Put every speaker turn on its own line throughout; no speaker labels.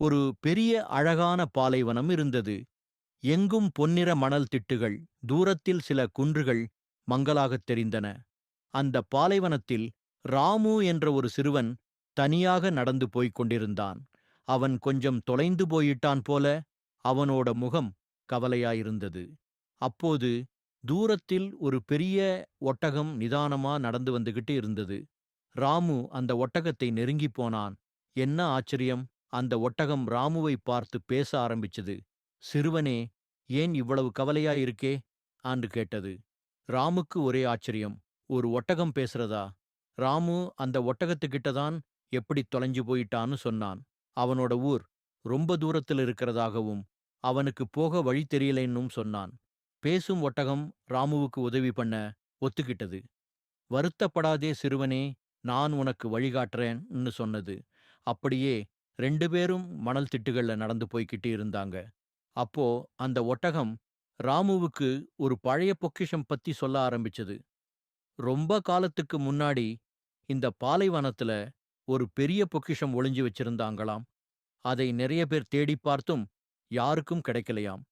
ஒரு பெரிய அழகான பாலைவனம் இருந்தது. எங்கும் பொன்னிற மணல் திட்டுகள் தூரத்தில் சில குன்றுகள் மங்கலாகத் தெரிந்தன. அந்த பாலைவனத்தில் ராமு என்ற ஒரு சிறுவன் தனியாக நடந்து போய்க் கொண்டிருந்தான். அவன் கொஞ்சம் தொலைந்து போயிட்டான் போல அவனோட முகம் கவலையாயிருந்தது. அப்போது தூரத்தில் ஒரு பெரிய ஒட்டகம் நிதானமா நடந்து வந்துகிட்டு இருந்தது. ராமு அந்த ஒட்டகத்தை நெருங்கிப் போனான். என்ன ஆச்சரியம்? அந்த ஒட்டகம் ராமுவை பார்த்து பேச ஆரம்பிச்சது. சிறுவனே ஏன் இவ்வளவு கவலையாயிருக்கே ஆண்டு கேட்டது. ராமுக்கு ஒரே ஆச்சரியம். ஒரு ஒட்டகம் பேசுறதா? ராமு அந்த ஒட்டகத்துக்கிட்ட தான் எப்படி தொலைஞ்சு போயிட்டான்னு சொன்னான். அவனோட ஊர் ரொம்ப தூரத்தில் இருக்கிறதாகவும் அவனுக்கு போக வழி தெரியலைன்னும் சொன்னான். பேசும் ஒட்டகம் ராமுவுக்கு உதவி பண்ண ஒத்துக்கிட்டது. வருத்தப்படாதே சிறுவனே நான் உனக்கு வழிகாட்டுறேன்னு சொன்னது. அப்படியே ரெண்டு பேரும் மணல் திட்டுகள்ல நடந்து போய்கிட்டு இருந்தாங்க அப்போ அந்த ஒட்டகம் ராமுவுக்கு ஒரு பழைய பொக்கிஷம் பத்தி சொல்ல ஆரம்பிச்சது. ரொம்ப காலத்துக்கு முன்னாடி இந்த பாலைவனத்துல ஒரு பெரிய பொக்கிஷம் ஒளிஞ்சு வச்சிருந்தாங்களாம். அதை நிறைய பேர் தேடி பார்த்தும் யாருக்கும் கிடைக்கலையாம்.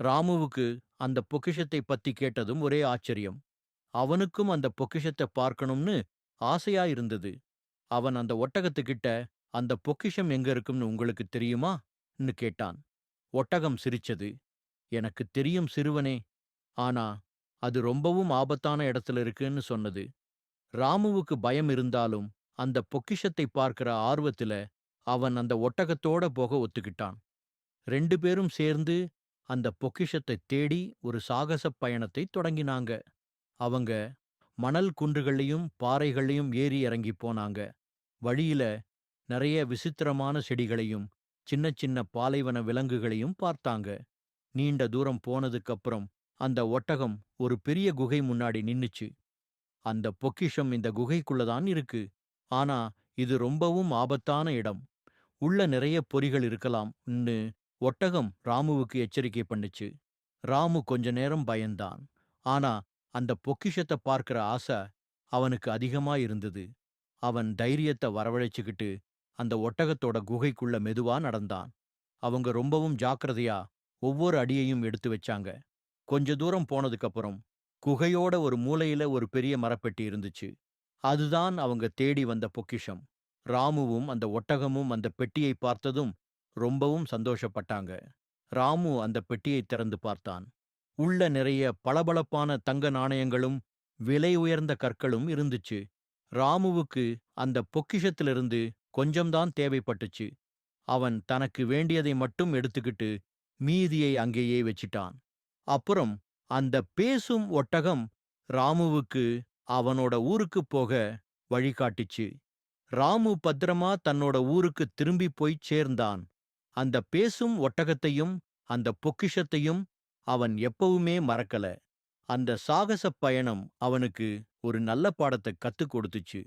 ராமுவுக்கு அந்த பொக்கிஷத்தை பத்தி கேட்டதும் ஒரே ஆச்சரியம். அவனுக்கும் அந்த பொக்கிஷத்தை பார்க்கணும்னு ஆசையா இருந்தது. அவன் அந்த ஒட்டகத்துக்கிட்ட அந்த பொக்கிஷம் எங்க இருக்கும்னு உங்களுக்கு தெரியுமா ன்னு கேட்டான். ஒட்டகம் சிரிச்சது. எனக்கு தெரியும் சிறுவனே ஆனா அது ரொம்பவும் ஆபத்தான இடத்துல இருக்குன்னு சொன்னது. ராமுவுக்கு பயம் இருந்தாலும் அந்த பொக்கிஷத்தை பார்க்கிற ஆர்வத்துல அவன் அந்த ஒட்டகத்தோட போக ஒத்துக்கிட்டான். ரெண்டு பேரும் சேர்ந்து அந்த பொக்கிஷத்தை தேடி ஒரு சாகசப் பயணத்தை தொடங்கினாங்க. அவங்க மணல் குன்றுகளையும் பாறைகளையும் ஏறி இறங்கி போனாங்க. வழியில நிறைய விசித்திரமான செடிகளையும் சின்ன சின்ன பாலைவன விலங்குகளையும் பார்த்தாங்க. நீண்ட தூரம் போனதுக்கப்புறம் அந்த ஒட்டகம் ஒரு பெரிய குகை முன்னாடி நின்னுச்சு. அந்த பொக்கிஷம் இந்த குகைக்குள்ளதான் இருக்கு. ஆனா இது ரொம்பவும் ஆபத்தான இடம். உள்ள நிறைய பொறிகள் இருக்கலாம்னு ஒட்டகம் ராமுவுக்கு எச்சரிக்கை பண்ணுச்சு. ராமு கொஞ்ச நேரம் பயந்தான். ஆனா அந்த பொக்கிஷத்தை பார்க்கிற ஆசை அவனுக்கு அதிகமா இருந்தது. அவன் தைரியத்தை வரவழைச்சுக்கிட்டு அந்த ஒட்டகத்தோட குகைக்குள்ள மெதுவா நடந்தான். அவங்க ரொம்பவும் ஜாக்கிரதையா ஒவ்வொரு அடியையும் எடுத்து வச்சாங்க. கொஞ்ச தூரம் போனதுக்கப்புறம் குகையோட ஒரு மூலையில ஒரு பெரிய மரப்பெட்டி இருந்துச்சு. அதுதான் அவங்க தேடி வந்த பொக்கிஷம். ராமுவும் அந்த ஒட்டகமும் அந்த பெட்டியை பார்த்ததும் ரொம்பவும் சந்தோஷப்பட்டாங்க. ராமு அந்த பெட்டியை திறந்து பார்த்தான். உள்ள நிறைய பளபளப்பான தங்க நாணயங்களும் விலை உயர்ந்த கற்களும் இருந்துச்சு. ராமுவுக்கு அந்த பொக்கிஷத்திலிருந்து கொஞ்சம்தான் தேவைப்பட்டுச்சு. அவன் தனக்கு வேண்டியதை மட்டும் எடுத்துக்கிட்டு மீதியை அங்கேயே வச்சிட்டான். அப்புறம் அந்த பேசும் ஒட்டகம் ராமுவுக்கு அவனோட ஊருக்குப் போக வழிகாட்டிச்சு. ராமு பத்திரமா தன்னோட ஊருக்கு திரும்பி போய்ச் சேர்ந்தான். அந்த பேசும் ஒட்டகத்தையும் அந்த பொக்கிஷத்தையும் அவன் எப்பவுமே மறக்கல. அந்த சாகசப் பயணம் அவனுக்கு ஒரு நல்ல பாடத்தை கத்துக் கொடுத்துச்சு.